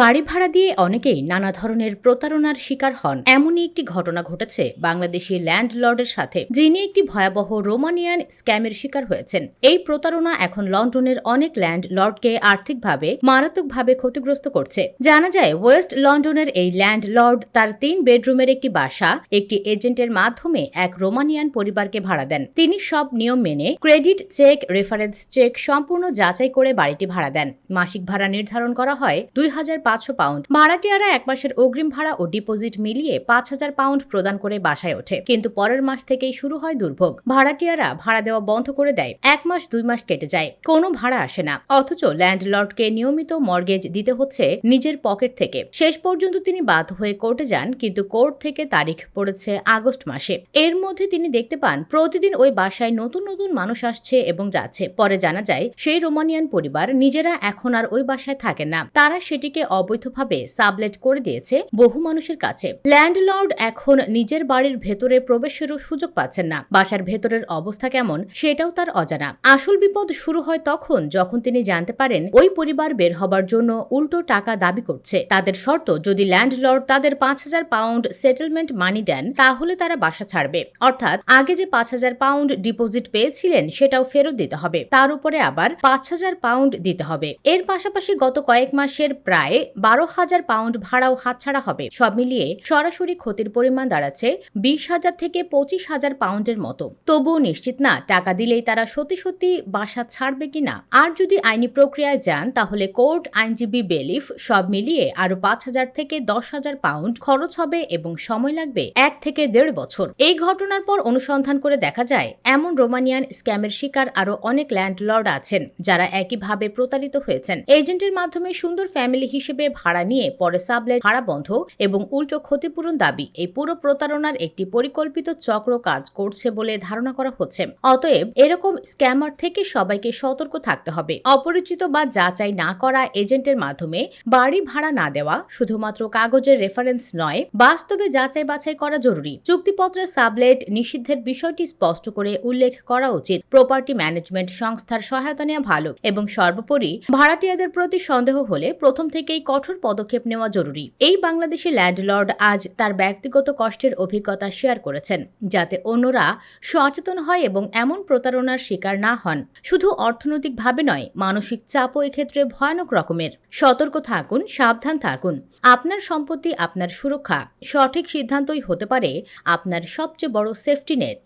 বাড়ি ভাড়া দিয়ে অনেকেই নানা ধরনের প্রতারণার শিকার হন। এমনই একটি ঘটনা ঘটেছে বাংলাদেশি ল্যান্ডলর্ডের সাথে, যিনি একটি ভয়াবহ রোমানিয়ান স্ক্যামের শিকার হয়েছেন। এই প্রতারণা এখন লন্ডনের অনেক ল্যান্ডলর্ডকে আর্থিকভাবে, মারাত্মকভাবে ক্ষতিগ্রস্ত করছে। জানা যায়, ওয়েস্ট লন্ডনের এই ল্যান্ডলর্ড তার তিন বেডরুমের একটি বাসা, একটি এজেন্টের মাধ্যমে এক রোমানিয়ান পরিবারকে ভাড়া দেন। তিনি সব নিয়ম মেনে ক্রেডিট চেক, রেফারেন্স চেক সম্পূর্ণ যাচাই করে বাড়িটি ভাড়া দেন। মাসিক ভাড়া নির্ধারণ করা হয় দুই হাজার পাঁচশো পাউন্ড। ভাড়াটিয়ারা এক মাসের অগ্রিম ভাড়া ও ডিপোজিট মিলিয়ে পাঁচ হাজার পাউন্ড প্রদান করে বাসায় ওঠে। কিন্তু পরের মাস থেকেই শুরু হয় দুর্ভোগ। ভাড়াটিয়ারা ভাড়া দেওয়া বন্ধ করে দেয়। এক মাস, দুই মাস কেটে যায়। কোনো ভাড়া আসে না। অথচ ল্যান্ডলর্ডকে নিয়মিত মর্গেজ দিতে হচ্ছে নিজের পকেট থেকে। শেষ পর্যন্ত তিনি বাধ্য হয়ে কোর্টে যান, কিন্তু কোর্ট থেকে তারিখ পড়েছে আগস্ট মাসে। এর মধ্যে তিনি দেখতে পান, প্রতিদিন ওই বাসায় নতুন নতুন মানুষ আসছে এবং যাচ্ছে। পরে জানা যায়, সেই রোমানিয়ান পরিবার নিজেরা এখন আর ওই বাসায় থাকেন না। তারা সেটিকে অবৈধভাবে সাবলেট করে দিয়েছে বহু মানুষের কাছে। ল্যান্ডলর্ড এখন নিজের বাড়ির ভেতরে প্রবেশেরও সুযোগ পাচ্ছেন না। বাসার ভেতরের অবস্থা কেমন সেটাও তার অজানা। আসল বিপদ শুরু হয় তখন যখন তিনি জানতে পারেন ওই পরিবার বের হবার জন্য উল্টো টাকা দাবি করছে। তাদের শর্ত, যদি ল্যান্ডলর্ড তাদের পাঁচ হাজার পাউন্ড সেটেলমেন্ট মানি দেন, তাহলে তারা বাসা ছাড়বে। অর্থাৎ আগে যে পাঁচ হাজার পাউন্ড ডিপোজিট পেয়েছিলেন, সেটাও ফেরত দিতে হবে। তার উপরে আবার পাঁচ হাজার পাউন্ড দিতে হবে। এর পাশাপাশি গত কয়েক মাসের প্রায় বারো হাজার পাউন্ড ভাড়াও হাতছাড়া হবে। সব মিলিয়ে সরাসরি ক্ষতির পরিমাণ দাঁড়াচ্ছে বিশ হাজার থেকে পঁচিশ হাজার পাউন্ডের মতো। তবুও নিশ্চিত না, টাকা দিলেই তারা সত্যি সত্যি বাসা ছাড়বে কিনা আর যদি আইনি প্রক্রিয়ায় যান, তাহলে কোর্ট, আইনজীবী বেলিফ সব মিলিয়ে আরও পাঁচ হাজার থেকে দশ হাজার পাউন্ড খরচ হবে এবং সময় লাগবে এক থেকে দেড় বছর। এই ঘটনার পর অনুসন্ধান করে দেখা যায়, এমন রোমানিয়ান স্ক্যামের শিকার আরও অনেক ল্যান্ডলর্ড আছেন, যারা একইভাবে প্রতারিত হয়েছেন। এজেন্টের মাধ্যমে সুন্দর ফ্যামিলি হিসেবে ভাড়া নিয়ে পরে সাবলেট ভাড়া বন্ধ এবং উল্টো ক্ষতিপূরণ দাবি, এই পুরো প্রতারণার একটি পরিকল্পিত চক্র কাজ করছে বলে ধারণা করা হচ্ছে। অতএব এরকম স্ক্যামার থেকে সবাইকে সতর্ক থাকতে হবে। অপরিচিত বা যাচাই না করা এজেন্টের মাধ্যমে বাড়ি ভাড়া না দেওয়া শুধুমাত্র কাগজের রেফারেন্স নয়, বাস্তবে যাচাই বাছাই করা জরুরি। চুক্তিপত্রে সাবলেট নিষিদ্ধের বিষয়টি স্পষ্ট করে উল্লেখ করা উচিত। প্রপার্টি ম্যানেজমেন্ট সংস্থার সহায়তা নেওয়া ভালো এবং সর্বোপরি ভাড়াটিয়াদের প্রতি সন্দেহ হলে প্রথম থেকেই কঠোর পদক্ষেপ নেওয়া জরুরি। এই বাংলাদেশি ল্যান্ডলর্ড আজ তার ব্যক্তিগত কষ্টের অভিজ্ঞতা শেয়ার করেছেন, যাতে অন্যরা সচেতন হয় এবং এমন প্রতারণার শিকার না হন। শুধু অর্থনৈতিকভাবে নয়, মানসিক চাপও এক্ষেত্রে ভয়ানক রকমের। সতর্ক থাকুন, সাবধান থাকুন। আপনার সম্পত্তি, আপনার সুরক্ষা সঠিক সিদ্ধান্তই হতে পারে আপনার সবচেয়ে বড় সেফটি নেট।